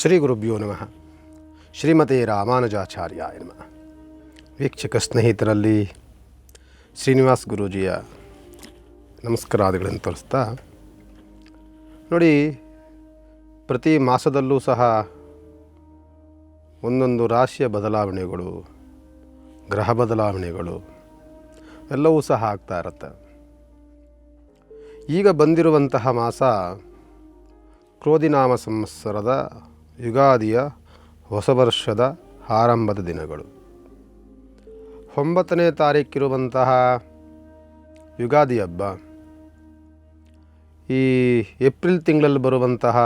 ಶ್ರೀ ಗುರುಭ್ಯೋ ನಮಃ. ಶ್ರೀಮತಿ ರಾಮಾನುಜಾಚಾರ್ಯ ನಮಃ. ವೀಕ್ಷಕ ಸ್ನೇಹಿತರಲ್ಲಿ ಶ್ರೀನಿವಾಸ್ ಗುರೂಜಿಯ ನಮಸ್ಕಾರಾದಿಗಳನ್ನು ತೋರಿಸ್ತಾ, ನೋಡಿ, ಪ್ರತಿ ಮಾಸದಲ್ಲೂ ಸಹ ಒಂದೊಂದು ರಾಶಿಯ ಬದಲಾವಣೆಗಳು, ಗ್ರಹ ಬದಲಾವಣೆಗಳು, ಎಲ್ಲವೂ ಸಹ ಆಗ್ತಾ ಇರುತ್ತೆ. ಈಗ ಬಂದಿರುವಂತಹ ಮಾಸ ಕ್ರೋಧಿನಾಮ ಸಂವತ್ಸರದ ಯುಗಾದಿಯ ಹೊಸ ವರ್ಷದ ಆರಂಭದ ದಿನಗಳು. ಒಂಬತ್ತನೇ ತಾರೀಕಿರುವಂತಹ ಯುಗಾದಿ ಹಬ್ಬ. ಈ ಏಪ್ರಿಲ್ ತಿಂಗಳಲ್ಲಿ ಬರುವಂತಹ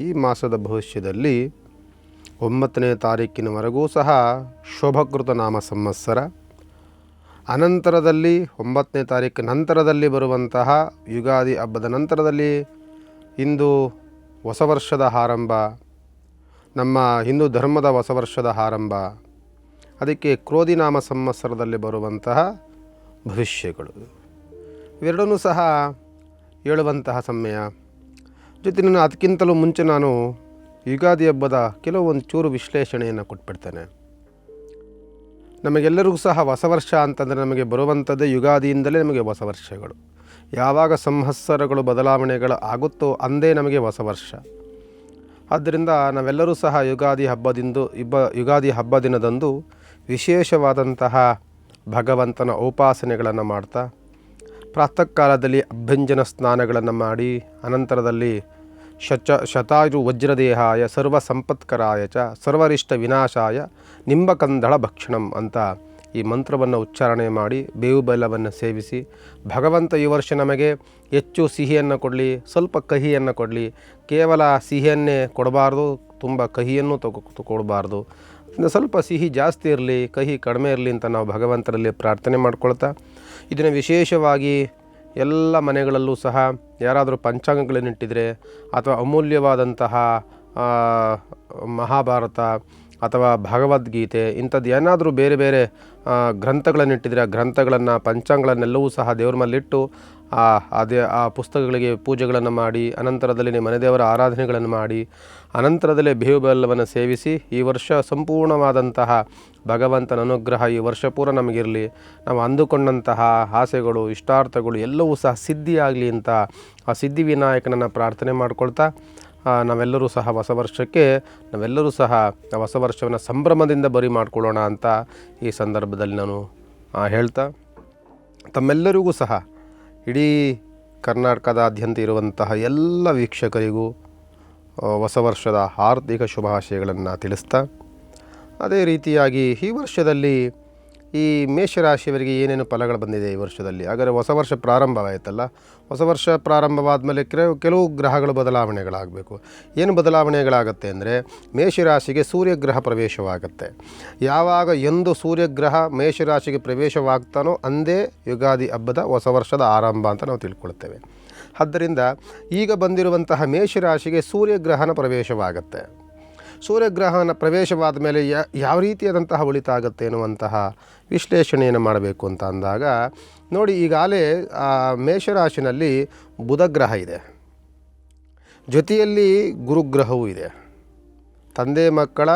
ಈ ಮಾಸದ ಭವಿಷ್ಯದಲ್ಲಿ ಒಂಬತ್ತನೇ ತಾರೀಕಿನವರೆಗೂ ಸಹ ಶೋಭಕೃತ ನಾಮ ಸಂವತ್ಸರ. ಅನಂತರದಲ್ಲಿ ಒಂಬತ್ತನೇ ತಾರೀಕು ನಂತರದಲ್ಲಿ ಬರುವಂತಹ ಯುಗಾದಿ ಹಬ್ಬದ ನಂತರದಲ್ಲಿ ಇಂದು ಹೊಸ ವರ್ಷದ ಆರಂಭ ನಮ್ಮ ಹಿಂದೂ ಧರ್ಮದ ಹೊಸ ವರ್ಷದ ಆರಂಭ. ಅದಕ್ಕೆ ಕ್ರೋಧಿನಾಮ ಸಂವತ್ಸರದಲ್ಲಿ ಬರುವಂತಹ ಭವಿಷ್ಯಗಳು. ಇವೆರಡನ್ನೂ ಸಹ ಹೇಳುವಂತಹ ಸಮಯ. ಜೊತೆ ನಾನು ಅದಕ್ಕಿಂತಲೂ ಮುಂಚೆ ನಾನು ಯುಗಾದಿ ಹಬ್ಬದ ಕೆಲವೊಂದು ಚೂರು ವಿಶ್ಲೇಷಣೆಯನ್ನು ಕೊಟ್ಬಿಡ್ತೇನೆ. ನಮಗೆಲ್ಲರಿಗೂ ಸಹ ಹೊಸ ವರ್ಷ ಅಂತಂದರೆ ನಮಗೆ ಬರುವಂಥದ್ದೇ ಯುಗಾದಿಯಿಂದಲೇ ನಮಗೆ ಹೊಸ ವರ್ಷಗಳು ಯಾವಾಗ ಸಂವತ್ಸರಗಳು ಬದಲಾವಣೆಗಳು ಆಗುತ್ತೋ ಅಂದೇ ನಮಗೆ ಹೊಸ ವರ್ಷ ಆದ್ದರಿಂದ ನಾವೆಲ್ಲರೂ ಸಹ ಯುಗಾದಿ ಹಬ್ಬದಿಂದ, ಇಬ್ಬ, ಯುಗಾದಿ ಹಬ್ಬ ದಿನದಂದು ವಿಶೇಷವಾದಂತಹ ಭಗವಂತನ ಉಪಾಸನೆಗಳನ್ನು ಮಾಡ್ತಾ ಪ್ರಾತಃ ಕಾಲದಲ್ಲಿ ಅಭ್ಯಂಜನ ಸ್ನಾನಗಳನ್ನು ಮಾಡಿ, ಅನಂತರದಲ್ಲಿ ಶಚ, ಶತಾಯು ವಜ್ರದೇಹಾಯ, ಸರ್ವ ಸಂಪತ್ಕರಾಯ ಚ, ಸರ್ವರಿಷ್ಟ ವಿನಾಶಾಯ, ನಿಂಬಕಂದಳ ಭಕ್ಷಣಂ ಅಂತ ಈ ಮಂತ್ರವನ್ನು ಉಚ್ಚಾರಣೆ ಮಾಡಿ ಬೇವು ಬೆಲ್ಲವನ್ನು ಸೇವಿಸಿ, ಭಗವಂತ ಈ ವರ್ಷ ನಮಗೆ ಹೆಚ್ಚು ಸಿಹಿಯನ್ನು ಕೊಡಲಿ, ಸ್ವಲ್ಪ ಕಹಿಯನ್ನು ಕೊಡಲಿ, ಕೇವಲ ಸಿಹಿಯನ್ನೇ ಕೊಡಬಾರ್ದು, ತುಂಬ ಕಹಿಯನ್ನು ತಗೊ ಕೊಡಬಾರ್ದು. ಸ್ವಲ್ಪ ಸಿಹಿ ಜಾಸ್ತಿ ಇರಲಿ, ಕಹಿ ಕಡಿಮೆ ಇರಲಿ ಅಂತ ನಾವು ಭಗವಂತರಲ್ಲಿ ಪ್ರಾರ್ಥನೆ ಮಾಡ್ಕೊಳ್ತಾ, ಇದನ್ನು ವಿಶೇಷವಾಗಿ ಎಲ್ಲ ಮನೆಗಳಲ್ಲೂ ಸಹ ಯಾರಾದರೂ ಪಂಚಾಂಗಗಳನ್ನಿಟ್ಟಿದ್ರೆ ಅಥವಾ ಅಮೂಲ್ಯವಾದಂತಹ ಮಹಾಭಾರತ ಅಥವಾ ಭಗವದ್ಗೀತೆ ಇಂಥದ್ದು ಏನಾದರೂ ಬೇರೆ ಬೇರೆ ಗ್ರಂಥಗಳನ್ನು ಗ್ರಂಥಗಳನ್ನಿಟ್ಟಿದ್ರೆ ಆ ಗ್ರಂಥಗಳನ್ನು, ಪಂಚಾಂಗಗಳನ್ನೆಲ್ಲವೂ ಸಹ ದೇವ್ರ ಮೇಲಿಟ್ಟು ಆ, ಅದೇ, ಆ ಪುಸ್ತಕಗಳಿಗೆ ಪೂಜೆಗಳನ್ನು ಮಾಡಿ, ಅನಂತರದಲ್ಲಿ ನಿಮ್ಮ ಮನೆ ದೇವರ ಆರಾಧನೆಗಳನ್ನು ಮಾಡಿ, ಅನಂತರದಲ್ಲೇ ಬೇವು ಬೆಲ್ಲವನ್ನು ಸೇವಿಸಿ ಈ ವರ್ಷ ಸಂಪೂರ್ಣವಾದಂತಹ ಭಗವಂತನ ಅನುಗ್ರಹ ಈ ವರ್ಷ ಪೂರ ನಮಗಿರಲಿ. ನಾವು ಅಂದುಕೊಂಡಂತಹ ಆಸೆಗಳು, ಇಷ್ಟಾರ್ಥಗಳು ಎಲ್ಲವೂ ಸಹ ಸಿದ್ಧಿಯಾಗಲಿ ಅಂತ ಆ ಸಿದ್ಧಿ ವಿನಾಯಕನನ್ನು ಪ್ರಾರ್ಥನೆ ಮಾಡ್ಕೊಳ್ತಾ ನಾವೆಲ್ಲರೂ ಸಹ ಹೊಸ ವರ್ಷಕ್ಕೆ, ನಾವೆಲ್ಲರೂ ಸಹ ಹೊಸ ವರ್ಷವನ್ನು ಸಂಭ್ರಮದಿಂದ ಬರಿ ಮಾಡಿಕೊಳ್ಳೋಣ ಅಂತ ಈ ಸಂದರ್ಭದಲ್ಲಿ ನಾನು ಹೇಳ್ತಾ, ತಮ್ಮೆಲ್ಲರಿಗೂ ಸಹ ಇಡೀ ಕರ್ನಾಟಕದಾದ್ಯಂತ ಇರುವಂತಹ ಎಲ್ಲ ವೀಕ್ಷಕರಿಗೂ ಹೊಸ ವರ್ಷದ ಹಾರ್ದಿಕ ಶುಭಾಶಯಗಳನ್ನು ತಿಳಿಸ್ತಾ, ಅದೇ ರೀತಿಯಾಗಿ ಈ ವರ್ಷದಲ್ಲಿ ಈ ಮೇಷರಾಶಿಯವರಿಗೆ ಏನೇನು ಫಲಗಳು ಬಂದಿದೆ ಈ ವರ್ಷದಲ್ಲಿ? ಹಾಗಾದರೆ ಹೊಸ ವರ್ಷ ಪ್ರಾರಂಭವಾಯಿತಲ್ಲ. ಹೊಸ ವರ್ಷ ಪ್ರಾರಂಭವಾದ ಮೇಲೆ ಕೆಲವು ಗ್ರಹಗಳು ಬದಲಾವಣೆಗಳಾಗಬೇಕು. ಏನು ಬದಲಾವಣೆಗಳಾಗುತ್ತೆ ಅಂದರೆ ಮೇಷರಾಶಿಗೆ ಸೂರ್ಯಗ್ರಹ ಪ್ರವೇಶವಾಗುತ್ತೆ. ಯಾವಾಗ ಎಂದು ಸೂರ್ಯಗ್ರಹ ಮೇಷರಾಶಿಗೆ ಪ್ರವೇಶವಾಗ್ತಾನೋ ಅಂದೇ ಯುಗಾದಿ ಹಬ್ಬದ ಹೊಸ ವರ್ಷದ ಆರಂಭ ಅಂತ ನಾವು ತಿಳ್ಕೊಳ್ತೇವೆ. ಆದ್ದರಿಂದ ಈಗ ಬಂದಿರುವಂತಹ ಮೇಷರಾಶಿಗೆ ಸೂರ್ಯಗ್ರಹಣ ಪ್ರವೇಶವಾಗುತ್ತೆ. ಸೂರ್ಯಗ್ರಹಣ ಪ್ರವೇಶವಾದ ಮೇಲೆ ಯಾವ ರೀತಿಯಾದಂತಹ ಉಳಿತಾಗುತ್ತೆ ಎನ್ನುವಂತಹ ವಿಶ್ಲೇಷಣೆಯನ್ನು ಮಾಡಬೇಕು ಅಂತ ಅಂದಾಗ, ನೋಡಿ ಈಗಾಗಲೇ ಮೇಷರಾಶಿನಲ್ಲಿ ಬುಧಗ್ರಹ ಇದೆ. ಜೊತೆಯಲ್ಲಿ ಗುರುಗ್ರಹವೂ ಇದೆ. ತಂದೆ ಮಕ್ಕಳ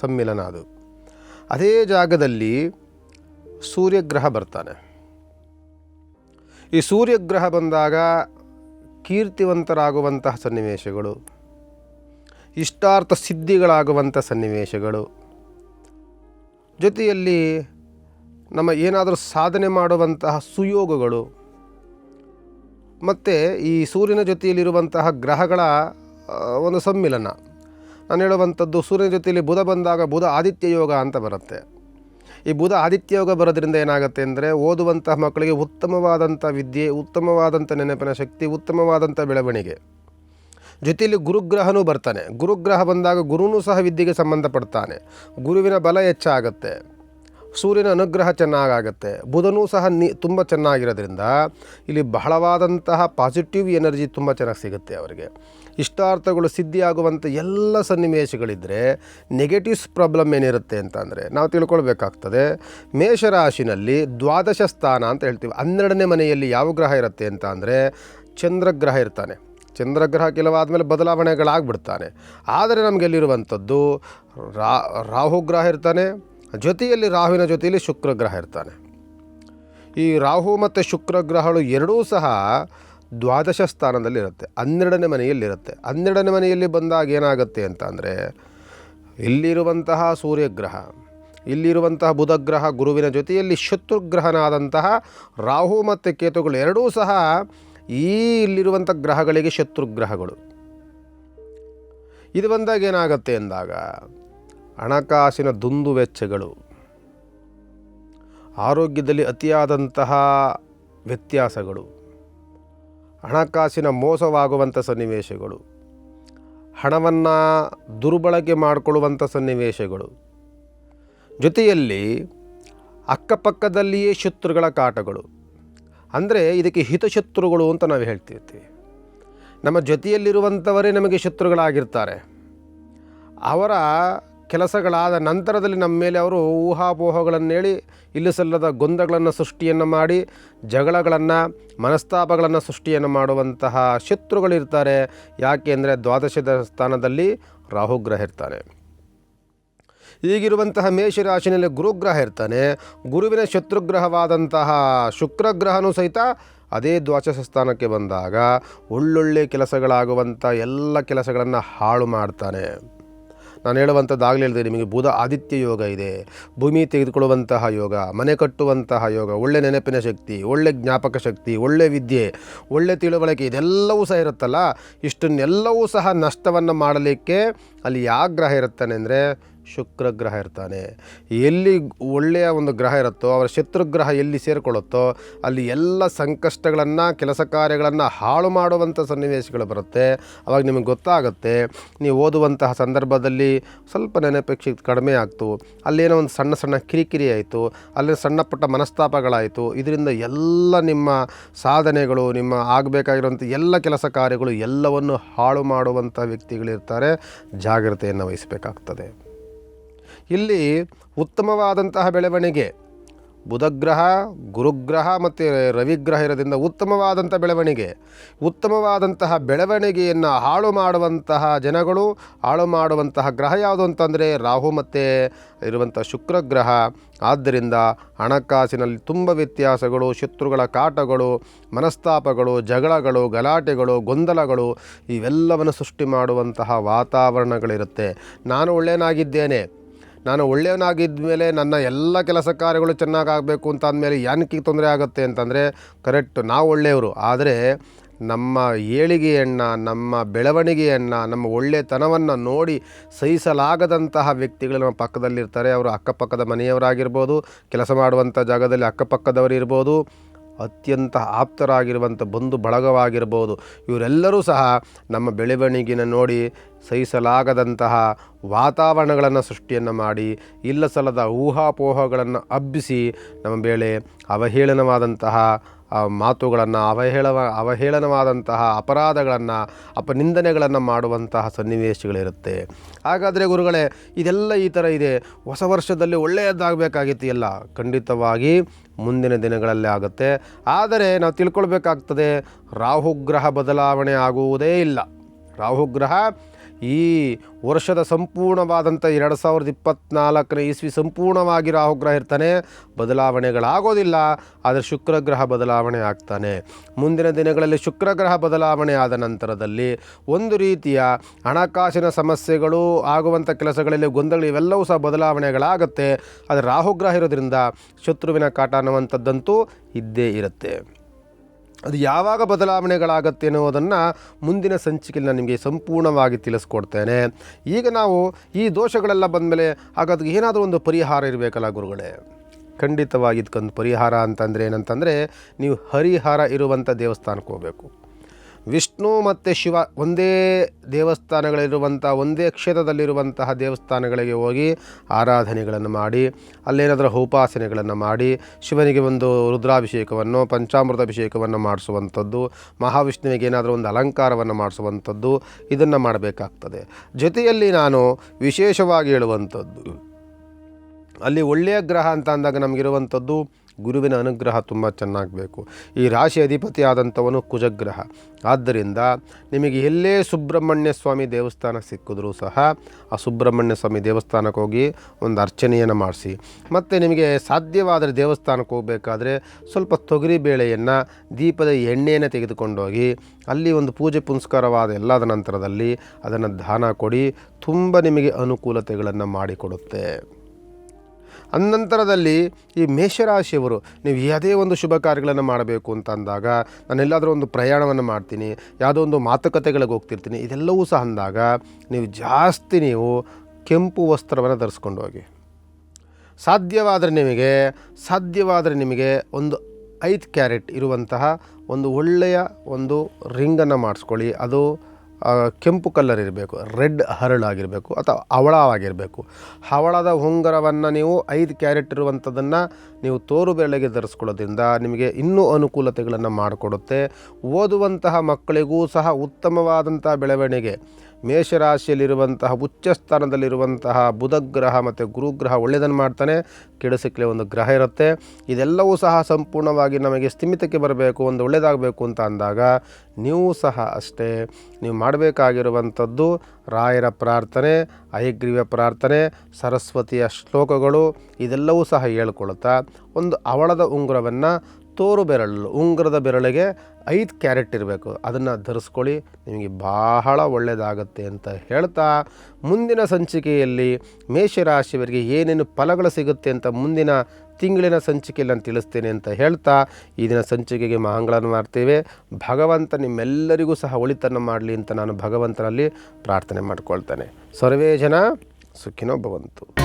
ಸಮ್ಮಿಲನ ಅದು. ಅದೇ ಜಾಗದಲ್ಲಿ ಸೂರ್ಯಗ್ರಹ ಬರ್ತಾನೆ. ಈ ಸೂರ್ಯಗ್ರಹ ಬಂದಾಗ ಕೀರ್ತಿವಂತರಾಗುವಂತಹ ಸನ್ನಿವೇಶಗಳು ಇಷ್ಟಾರ್ಥ ಸಿದ್ಧಿಗಳಾಗುವಂಥ ಸನ್ನಿವೇಶಗಳು. ಜೊತೆಯಲ್ಲಿ ನಮ್ಮ ಏನಾದರೂ ಸಾಧನೆ ಮಾಡುವಂತಹ ಸುಯೋಗಗಳು, ಮತ್ತು ಈ ಸೂರ್ಯನ ಜೊತೆಯಲ್ಲಿರುವಂತಹ ಗ್ರಹಗಳ ಒಂದು ಸಮ್ಮಿಲನ. ನಾನು ಹೇಳುವಂಥದ್ದು ಸೂರ್ಯನ ಜೊತೆಯಲ್ಲಿ ಬುಧ ಬಂದಾಗ ಬುಧ ಆದಿತ್ಯ ಯೋಗ ಅಂತ ಬರುತ್ತೆ. ಈ ಬುಧ ಆದಿತ್ಯ ಯೋಗ ಬರೋದ್ರಿಂದ ಏನಾಗುತ್ತೆ ಅಂದರೆ ಓದುವಂತಹ ಮಕ್ಕಳಿಗೆ ಉತ್ತಮವಾದಂಥ ವಿದ್ಯೆ, ಉತ್ತಮವಾದಂಥ ನೆನಪಿನ ಶಕ್ತಿ, ಉತ್ತಮವಾದಂಥ ಬೆಳವಣಿಗೆ. ಜೊತೆಯಲ್ಲಿ ಗುರುಗ್ರಹನೂ ಬರ್ತಾನೆ. ಗುರುಗ್ರಹ ಬಂದಾಗ ಗುರುನೂ ಸಹ ವಿದ್ಯೆಗೆ ಸಂಬಂಧಪಡ್ತಾನೆ. ಗುರುವಿನ ಬಲ ಹೆಚ್ಚಾಗುತ್ತೆ. ಸೂರ್ಯನ ಅನುಗ್ರಹ ಚೆನ್ನಾಗಾಗತ್ತೆ. ಬುಧನೂ ಸಹ ನೀ ತುಂಬ ಚೆನ್ನಾಗಿರೋದ್ರಿಂದ ಇಲ್ಲಿ ಬಹಳವಾದಂತಹ ಪಾಸಿಟಿವ್ ಎನರ್ಜಿ ತುಂಬ ಚೆನ್ನಾಗಿ ಸಿಗುತ್ತೆ ಅವರಿಗೆ. ಇಷ್ಟಾರ್ಥಗಳು ಸಿದ್ಧಿಯಾಗುವಂಥ ಎಲ್ಲ ಸನ್ನಿವೇಶಗಳಿದ್ದರೆ ನೆಗೆಟಿವ್ಸ್ ಪ್ರಾಬ್ಲಮ್ ಏನಿರುತ್ತೆ ಅಂತ ಅಂದರೆ ನಾವು ತಿಳ್ಕೊಳ್ಬೇಕಾಗ್ತದೆ. ಮೇಷರಾಶಿನಲ್ಲಿ ದ್ವಾದಶ ಸ್ಥಾನ ಅಂತ ಹೇಳ್ತೀವಿ. ಹನ್ನೆರಡನೇ ಮನೆಯಲ್ಲಿ ಯಾವ ಗ್ರಹ ಇರುತ್ತೆ ಅಂತ ಅಂದರೆ ಚಂದ್ರಗ್ರಹ ಇರ್ತಾನೆ. ಚಂದ್ರಗ್ರಹ ಕೆಲವಾದಮೇಲೆ ಬದಲಾವಣೆಗಳಾಗ್ಬಿಡ್ತಾನೆ. ಆದರೆ ನಮಗೆಲ್ಲಿರುವಂಥದ್ದು? ರಾ ರಾಹುಗ್ರಹ ಇರ್ತಾನೆ ಜೊತೆಯಲ್ಲಿ ರಾಹುವಿನ ಜೊತೆಯಲ್ಲಿ ಶುಕ್ರಗ್ರಹ ಇರ್ತಾನೆ. ಈ ರಾಹು ಮತ್ತು ಶುಕ್ರ ಗ್ರಹಗಳು ಎರಡೂ ಸಹ ದ್ವಾದಶ ಸ್ಥಾನದಲ್ಲಿರುತ್ತೆ, ಹನ್ನೆರಡನೇ ಮನೆಯಲ್ಲಿರುತ್ತೆ. ಹನ್ನೆರಡನೇ ಮನೆಯಲ್ಲಿ ಬಂದಾಗ ಏನಾಗುತ್ತೆ ಅಂತ ಅಂದರೆ, ಇಲ್ಲಿರುವಂತಹ ಸೂರ್ಯಗ್ರಹ, ಇಲ್ಲಿರುವಂತಹ ಬುಧಗ್ರಹ ಗುರುವಿನ ಜೊತೆಯಲ್ಲಿ ಶತ್ರುಗ್ರಹನಾದಂತಹ ರಾಹು ಮತ್ತು ಕೇತುಗಳು ಎರಡೂ ಸಹ ಈ ಇಲ್ಲಿರುವಂಥ ಗ್ರಹಗಳಿಗೆ ಶತ್ರುಗ್ರಹಗಳು. ಇದು ಬಂದಾಗ ಏನಾಗುತ್ತೆ ಎಂದಾಗ ಹಣಕಾಸಿನ ದುಂದು ವೆಚ್ಚಗಳು, ಆರೋಗ್ಯದಲ್ಲಿ ಅತಿಯಾದಂತಹ ವ್ಯತ್ಯಾಸಗಳು, ಹಣಕಾಸಿನ ಮೋಸವಾಗುವಂಥ ಸನ್ನಿವೇಶಗಳು, ಹಣವನ್ನು ದುರ್ಬಳಕೆ ಮಾಡಿಕೊಳ್ಳುವಂಥ ಸನ್ನಿವೇಶಗಳು. ಜೊತೆಯಲ್ಲಿ ಅಕ್ಕಪಕ್ಕದಲ್ಲಿಯೇ ಶತ್ರುಗಳ ಕಾಟಗಳು. ಅಂದರೆ ಇದಕ್ಕೆ ಹಿತಶತ್ರುಗಳು ಅಂತ ನಾವು ಹೇಳ್ತಿರ್ತೀವಿ. ನಮ್ಮ ಜೊತೆಯಲ್ಲಿರುವಂಥವರೇ ನಮಗೆ ಶತ್ರುಗಳಾಗಿರ್ತಾರೆ. ಅವರ ಕೆಲಸಗಳಾದ ನಂತರದಲ್ಲಿ ನಮ್ಮ ಮೇಲೆ ಅವರು ಊಹಾಪೋಹಗಳನ್ನು ಹೇಳಿ ಇಲ್ಲಿ ಸಲ್ಲದ ಗೊಂದಗಳನ್ನು ಸೃಷ್ಟಿಯನ್ನು ಮಾಡಿ, ಜಗಳಗಳನ್ನು, ಮನಸ್ತಾಪಗಳನ್ನು ಸೃಷ್ಟಿಯನ್ನು ಮಾಡುವಂತಹ ಶತ್ರುಗಳಿರ್ತಾರೆ. ಯಾಕೆ ಅಂದರೆ ದ್ವಾದಶದ ಸ್ಥಾನದಲ್ಲಿ ರಾಹುಗ್ರಹ ಇರ್ತಾನೆ ಈಗಿರುವಂತಹ ಮೇಷರಾಶಿನಲ್ಲಿ ಗುರುಗ್ರಹ ಇರ್ತಾನೆ. ಗುರುವಿನ ಶತ್ರುಗ್ರಹವಾದಂತಹ ಶುಕ್ರಗ್ರಹನೂ ಸಹಿತ ಅದೇ ದ್ವಾಚಸ ಸ್ಥಾನಕ್ಕೆ ಬಂದಾಗ ಒಳ್ಳೊಳ್ಳೆ ಕೆಲಸಗಳಾಗುವಂಥ ಎಲ್ಲ ಕೆಲಸಗಳನ್ನು ಹಾಳು ಮಾಡ್ತಾನೆ. ನಾನು ಹೇಳುವಂಥದ್ದಾಗಲೇ ಹೇಳಿದೆ, ನಿಮಗೆ ಬುಧ ಆದಿತ್ಯ ಯೋಗ ಇದೆ. ಭೂಮಿ ತೆಗೆದುಕೊಳ್ಳುವಂತಹ ಯೋಗ, ಮನೆ ಕಟ್ಟುವಂತಹ ಯೋಗ, ಒಳ್ಳೆ ನೆನಪಿನ ಶಕ್ತಿ, ಒಳ್ಳೆ ಜ್ಞಾಪಕ ಶಕ್ತಿ, ಒಳ್ಳೆ ವಿದ್ಯೆ, ಒಳ್ಳೆ ತಿಳುವಳಿಕೆ ಇದೆಲ್ಲವೂ ಸಹ ಇರುತ್ತಲ್ಲ, ಇಷ್ಟನ್ನೆಲ್ಲವೂ ಸಹ ನಷ್ಟವನ್ನು ಮಾಡಲಿಕ್ಕೆ ಅಲ್ಲಿ ಯಾವ ಗ್ರಹ ಇರುತ್ತಾನೆ ಅಂದರೆ ಶುಕ್ರ ಗ್ರಹ ಇರ್ತಾನೆ. ಎಲ್ಲಿ ಒಳ್ಳೆಯ ಒಂದು ಗ್ರಹ ಇರುತ್ತೋ, ಅವರ ಶತ್ರುಗ್ರಹ ಎಲ್ಲಿ ಸೇರಿಕೊಳ್ಳುತ್ತೋ, ಅಲ್ಲಿ ಎಲ್ಲ ಸಂಕಷ್ಟಗಳನ್ನು, ಕೆಲಸ ಕಾರ್ಯಗಳನ್ನು ಹಾಳು ಮಾಡುವಂಥ ಸನ್ನಿವೇಶಗಳು ಬರುತ್ತೆ. ಅವಾಗ ನಿಮಗೆ ಗೊತ್ತಾಗುತ್ತೆ, ನೀವು ಓದುವಂತಹ ಸಂದರ್ಭದಲ್ಲಿ ಸ್ವಲ್ಪ ನೆನಪೇಕ್ಷೆ ಕಡಿಮೆ ಆಗ್ತು. ಅಲ್ಲೇನೋ ಒಂದು ಸಣ್ಣ ಸಣ್ಣ ಕಿರಿಕಿರಿ ಆಯಿತು. ಅಲ್ಲಿ ಸಣ್ಣ ಪುಟ್ಟ ಮನಸ್ತಾಪಗಳಾಯಿತು. ಇದರಿಂದ ಎಲ್ಲ ನಿಮ್ಮ ಸಾಧನೆಗಳು, ನಿಮ್ಮ ಆಗಬೇಕಾಗಿರುವಂಥ ಎಲ್ಲ ಕೆಲಸ ಕಾರ್ಯಗಳು ಎಲ್ಲವನ್ನು ಹಾಳು ಮಾಡುವಂಥ ವ್ಯಕ್ತಿಗಳಿರ್ತಾರೆ. ಜಾಗ್ರತೆಯನ್ನು ವಹಿಸಬೇಕಾಗ್ತದೆ. ಇಲ್ಲಿ ಉತ್ತಮವಾದಂತಹ ಬೆಳವಣಿಗೆ. ಬುಧಗ್ರಹ, ಗುರುಗ್ರಹ ಮತ್ತು ರವಿಗ್ರಹ ಇರೋದ್ರಿಂದ ಉತ್ತಮವಾದಂಥ ಬೆಳವಣಿಗೆ. ಉತ್ತಮವಾದಂತಹ ಬೆಳವಣಿಗೆಯನ್ನು ಹಾಳು ಮಾಡುವಂತಹ ಜನಗಳು, ಹಾಳು ಮಾಡುವಂತಹ ಗ್ರಹ ಯಾವುದು ಅಂತಂದರೆ ರಾಹು ಮತ್ತು ಇರುವಂಥ ಶುಕ್ರಗ್ರಹ. ಆದ್ದರಿಂದ ಹಣಕಾಸಿನಲ್ಲಿ ತುಂಬ ವ್ಯತ್ಯಾಸಗಳು, ಶತ್ರುಗಳ ಕಾಟಗಳು, ಮನಸ್ತಾಪಗಳು, ಜಗಳಗಳು, ಗಲಾಟೆಗಳು, ಗೊಂದಲಗಳು ಇವೆಲ್ಲವನ್ನು ಸೃಷ್ಟಿ ಮಾಡುವಂತಹ ವಾತಾವರಣಗಳಿರುತ್ತೆ. ನಾನು ಒಳ್ಳೆಯನಾಗಿದ್ದೇನೆ. ನಾನು ಒಳ್ಳೆಯವನಾಗಿದ್ದ ಮೇಲೆ ನನ್ನ ಎಲ್ಲ ಕೆಲಸ ಕಾರ್ಯಗಳು ಚೆನ್ನಾಗಿ ಆಗಬೇಕು ಅಂತ ಅಂದಮೇಲೆ ಯಾನಕ್ಕೆ ತೊಂದರೆ ಆಗುತ್ತೆ ಅಂತಂದರೆ ಕರೆಕ್ಟ್ ನಾವು ಒಳ್ಳೆಯವರು. ಆದರೆ ನಮ್ಮ ಏಳಿಗೆಯನ್ನು ನಮ್ಮ ಬೆಳವಣಿಗೆಯನ್ನು ನಮ್ಮ ಒಳ್ಳೆತನವನ್ನು ನೋಡಿ ಸಹಿಸಲಾಗದಂತಹ ವ್ಯಕ್ತಿಗಳು ನಮ್ಮ ಪಕ್ಕದಲ್ಲಿರ್ತಾರೆ. ಅವರು ಅಕ್ಕಪಕ್ಕದ ಮನೆಯವರಾಗಿರ್ಬೋದು, ಕೆಲಸ ಮಾಡುವಂಥ ಜಾಗದಲ್ಲಿ ಅಕ್ಕಪಕ್ಕದವರು ಇರ್ಬೋದು ಅತ್ಯಂತ ಆಪ್ತರಾಗಿರುವಂಥ ಬಂಧು ಬಳಗವಾಗಿರ್ಬೋದು. ಇವರೆಲ್ಲರೂ ಸಹ ನಮ್ಮ ಬೆಳವಣಿಗೆನ ನೋಡಿ ಸಹಿಸಲಾಗದಂತಹ ವಾತಾವರಣಗಳನ್ನು ಸೃಷ್ಟಿಯನ್ನು ಮಾಡಿ ಇಲ್ಲ ಸಲ್ಲದ ಊಹಾಪೋಹಗಳನ್ನು ಹಬ್ಬಿಸಿ ನಮ್ಮ ಮೇಲೆ ಅವಹೇಳನವಾದಂತಹ ಮಾತುಗಳನ್ನು, ಅವಹೇಳವ, ಅವಹೇಳನವಾದಂತಹ ಅಪರಾಧಗಳನ್ನು, ಅಪನಿಂದನೆಗಳನ್ನು ಮಾಡುವಂತಹ ಸನ್ನಿವೇಶಗಳಿರುತ್ತೆ. ಹಾಗಾದರೆ ಗುರುಗಳೇ, ಇದೆಲ್ಲ ಈ ಥರ ಇದೆ. ಹೊಸ ವರ್ಷದಲ್ಲಿ ಒಳ್ಳೆಯದಾಗಬೇಕಾಗಿತ್ತು ಎಲ್ಲ ಖಂಡಿತವಾಗಿ ಮುಂದಿನ ದಿನಗಳಲ್ಲಿ ಆಗುತ್ತೆ. ಆದರೆ ನಾವು ತಿಳ್ಕೊಳ್ಬೇಕಾಗ್ತದೆ, ರಾಹುಗ್ರಹ ಬದಲಾವಣೆ ಆಗುವುದೇ ಇಲ್ಲ. ರಾಹುಗ್ರಹ ಈ ವರ್ಷದ ಸಂಪೂರ್ಣವಾದಂಥ ಎರಡು ಸಾವಿರದ ಇಪ್ಪತ್ತ್ನಾಲ್ಕನೇ ಇಸ್ವಿ ಸಂಪೂರ್ಣವಾಗಿ ರಾಹುಗ್ರಹ ಇರ್ತಾನೆ, ಬದಲಾವಣೆಗಳಾಗೋದಿಲ್ಲ, ಆದರೆ ಶುಕ್ರಗ್ರಹ ಬದಲಾವಣೆ ಆಗ್ತಾನೆ. ಮುಂದಿನ ದಿನಗಳಲ್ಲಿ ಶುಕ್ರಗ್ರಹ ಬದಲಾವಣೆ ಆದ ನಂತರದಲ್ಲಿ ಒಂದು ರೀತಿಯ ಹಣಕಾಸಿನ ಸಮಸ್ಯೆಗಳು ಆಗುವಂಥ ಕೆಲಸಗಳಲ್ಲಿ ಗೊಂದಲ ಇವೆಲ್ಲವೂ ಸಹ ಬದಲಾವಣೆಗಳಾಗುತ್ತೆ. ಆದರೆ ರಾಹುಗ್ರಹ ಇರೋದ್ರಿಂದ ಶತ್ರುವಿನ ಕಾಟ ಅನ್ನುವಂಥದ್ದಂತೂ ಇದ್ದೇ ಇರುತ್ತೆ. ಅದು ಯಾವಾಗ ಬದಲಾವಣೆಗಳಾಗತ್ತೆ ಅನ್ನೋದನ್ನು ಮುಂದಿನ ಸಂಚಿಕೆಯಲ್ಲಿ ನಾನು ನಿಮಗೆ ಸಂಪೂರ್ಣವಾಗಿ ತಿಳಿಸ್ಕೊಡ್ತೇನೆ. ಈಗ ನಾವು ಈ ದೋಷಗಳೆಲ್ಲ ಬಂದಮೇಲೆ ಹಾಗಾದ್ರೆ ಏನಾದರೂ ಒಂದು ಪರಿಹಾರ ಇರಬೇಕಲ್ಲ ಗುರುಗಳೇ? ಖಂಡಿತವಾಗಿ ಇದಕ್ಕೊಂದು ಪರಿಹಾರ ಅಂತಂದರೆ ಏನಂತಂದರೆ, ನೀವು ಹರಿಹಾರ ಇರುವಂಥ ದೇವಸ್ಥಾನಕ್ಕೆ ಹೋಗಬೇಕು. ವಿಷ್ಣು ಮತ್ತು ಶಿವ ಒಂದೇ ದೇವಸ್ಥಾನಗಳಿರುವಂಥ, ಒಂದೇ ಕ್ಷೇತ್ರದಲ್ಲಿರುವಂತಹ ದೇವಸ್ಥಾನಗಳಿಗೆ ಹೋಗಿ ಆರಾಧನೆಗಳನ್ನು ಮಾಡಿ, ಅಲ್ಲೇನಾದರೂ ಉಪಾಸನೆಗಳನ್ನು ಮಾಡಿ, ಶಿವನಿಗೆ ಒಂದು ರುದ್ರಾಭಿಷೇಕವನ್ನು ಪಂಚಾಮೃತ ಅಭಿಷೇಕವನ್ನು ಮಾಡಿಸುವಂಥದ್ದು, ಮಹಾವಿಷ್ಣುವಿಗೆ ಏನಾದರೂ ಒಂದು ಅಲಂಕಾರವನ್ನು ಮಾಡಿಸುವಂಥದ್ದು, ಇದನ್ನು ಮಾಡಬೇಕಾಗ್ತದೆ. ಜೊತೆಯಲ್ಲಿ ನಾನು ವಿಶೇಷವಾಗಿ ಹೇಳುವಂಥದ್ದು, ಅಲ್ಲಿ ಒಳ್ಳೆಯ ಗ್ರಹ ಅಂತ ಅಂದಾಗ ನಮಗಿರುವಂಥದ್ದು ಗುರುವಿನ ಅನುಗ್ರಹ ತುಂಬ ಚೆನ್ನಾಗಬೇಕು. ಈ ರಾಶಿ ಅಧಿಪತಿ ಆದಂಥವನು ಕುಜಗ್ರಹ. ಆದ್ದರಿಂದ ನಿಮಗೆ ಎಲ್ಲೇ ಸುಬ್ರಹ್ಮಣ್ಯ ಸ್ವಾಮಿ ದೇವಸ್ಥಾನ ಸಿಕ್ಕಿದ್ರೂ ಸಹ ಆ ಸುಬ್ರಹ್ಮಣ್ಯ ಸ್ವಾಮಿ ದೇವಸ್ಥಾನಕ್ಕೆ ಹೋಗಿ ಒಂದು ಅರ್ಚನೆಯನ್ನು ಮಾಡಿಸಿ. ಮತ್ತು ನಿಮಗೆ ಸಾಧ್ಯವಾದರೆ ದೇವಸ್ಥಾನಕ್ಕೆ ಹೋಗಬೇಕಾದ್ರೆ ಸ್ವಲ್ಪ ತೊಗರಿ ಬೇಳೆಯನ್ನು ದೀಪದ ಎಣ್ಣೆಯನ್ನು ತೆಗೆದುಕೊಂಡೋಗಿ ಅಲ್ಲಿ ಒಂದು ಪೂಜೆ ಪುನಸ್ಕಾರವಾದ ಎಲ್ಲದ ನಂತರದಲ್ಲಿ ಅದನ್ನು ದಾನ ಕೊಡಿ, ತುಂಬ ನಿಮಗೆ ಅನುಕೂಲತೆಗಳನ್ನು ಮಾಡಿಕೊಡುತ್ತೆ. ಅನಂತರದಲ್ಲಿ ಈ ಮೇಷರಾಶಿಯವರು, ನೀವು ಯಾವುದೇ ಒಂದು ಶುಭ ಕಾರ್ಯಗಳನ್ನು ಮಾಡಬೇಕು ಅಂತ ಅಂದಾಗ ನಾನೆಲ್ಲಾದರೂ ಒಂದು ಪ್ರಯಾಣವನ್ನು ಮಾಡ್ತೀನಿ, ಯಾವುದೋ ಒಂದು ಮಾತುಕತೆಗಳಿಗೆ ಹೋಗ್ತಿರ್ತೀನಿ, ಇದೆಲ್ಲವೂ ಸಹ ಅಂದಾಗ, ನೀವು ಜಾಸ್ತಿ ನೀವು ಕೆಂಪು ವಸ್ತ್ರವನ್ನು ಧರಿಸ್ಕೊಂಡು ಹೋಗಿ. ಸಾಧ್ಯವಾದರೆ ನಿಮಗೆ ಸಾಧ್ಯವಾದರೆ ನಿಮಗೆ ಒಂದು ಐದು ಕ್ಯಾರೆಟ್ ಇರುವಂತಹ ಒಂದು ಒಳ್ಳೆಯ ಒಂದು ರಿಂಗನ್ನು ಮಾಡಿಸ್ಕೊಳ್ಳಿ. ಅದು ಕೆಂಪು ಕಲ್ಲರ್ ಇರಬೇಕು, ರೆಡ್ ಹರಳಾಗಿರಬೇಕು ಅಥವಾ ಹವಳವಾಗಿರಬೇಕು ಹವಳದ ಉಂಗರವನ್ನು ನೀವು ಐದು ಕ್ಯಾರೆಟ್ ಇರುವಂಥದ್ದನ್ನು ನೀವು ತೋರು ಬೆರಳಿಗೆ ಧರಿಸ್ಕೊಳ್ಳೋದ್ರಿಂದ ನಿಮಗೆ ಇನ್ನೂ ಅನುಕೂಲತೆಗಳನ್ನು ಮಾಡಿಕೊಡುತ್ತೆ. ಓದುವಂತಹ ಮಕ್ಕಳಿಗೂ ಸಹ ಉತ್ತಮವಾದಂಥ ಬೆಳವಣಿಗೆ. ಮೇಷರಾಶಿಯಲ್ಲಿರುವಂತಹ ಉಚ್ಚ ಸ್ಥಾನದಲ್ಲಿರುವಂತಹ ಬುಧಗ್ರಹ ಮತ್ತು ಗುರುಗ್ರಹ ಒಳ್ಳೆಯದನ್ನು ಮಾಡ್ತಾನೆ. ಕೆಡಿಸಕ್ಕೆ ಒಂದು ಗ್ರಹ ಇರುತ್ತೆ. ಇದೆಲ್ಲವೂ ಸಹ ಸಂಪೂರ್ಣವಾಗಿ ನಮಗೆ ಸ್ಥಿಮಿತಕ್ಕೆ ಬರಬೇಕು, ಒಂದು ಒಳ್ಳೆಯದಾಗಬೇಕು ಅಂತ ಅಂದಾಗ, ನೀವು ಸಹ ಅಷ್ಟೇ. ನೀವು ಮಾಡಬೇಕಾಗಿರುವಂಥದ್ದು ರಾಯರ ಪ್ರಾರ್ಥನೆ ಐಗ್ರೀವ ಪ್ರಾರ್ಥನೆ, ಸರಸ್ವತಿಯ ಶ್ಲೋಕಗಳು, ಇದೆಲ್ಲವೂ ಸಹ ಹೇಳ್ಕೊಳ್ತಾ ಒಂದು ಅವಳದ ಉಂಗುರವನ್ನು ತೋರು ಬೆರಳು, ಉಂಗುರದ ಬೆರಳಿಗೆ ಐದು ಕ್ಯಾರೆಟ್ ಇರಬೇಕು. ಅದನ್ನು ಧರಿಸ್ಕೊಳ್ಳಿ. ನಿಮಗೆ ಬಹಳ ಒಳ್ಳೆಯದಾಗತ್ತೆ ಅಂತ ಹೇಳ್ತಾ ಮುಂದಿನ ಸಂಚಿಕೆಯಲ್ಲಿ ಮೇಷರಾಶಿಯವರಿಗೆ ಏನೇನು ಫಲಗಳು ಸಿಗುತ್ತೆ ಅಂತ ಮುಂದಿನ ತಿಂಗಳಿನ ಸಂಚಿಕೆಯಲ್ಲಿ ನಾನು ತಿಳಿಸ್ತೇನೆ ಅಂತ ಹೇಳ್ತಾ ಈ ದಿನ ಸಂಚಿಕೆಗೆ ಮಹಂಗಳನ್ನು ಮಾಡ್ತೇವೆ. ಭಗವಂತ ನಿಮ್ಮೆಲ್ಲರಿಗೂ ಸಹ ಒಳಿತನ್ನು ಮಾಡಲಿ ಅಂತ ನಾನು ಭಗವಂತನಲ್ಲಿ ಪ್ರಾರ್ಥನೆ ಮಾಡ್ಕೊಳ್ತೇನೆ. ಸರ್ವೇ ಜನ ಸುಖಿನೋ ಭವಂತು.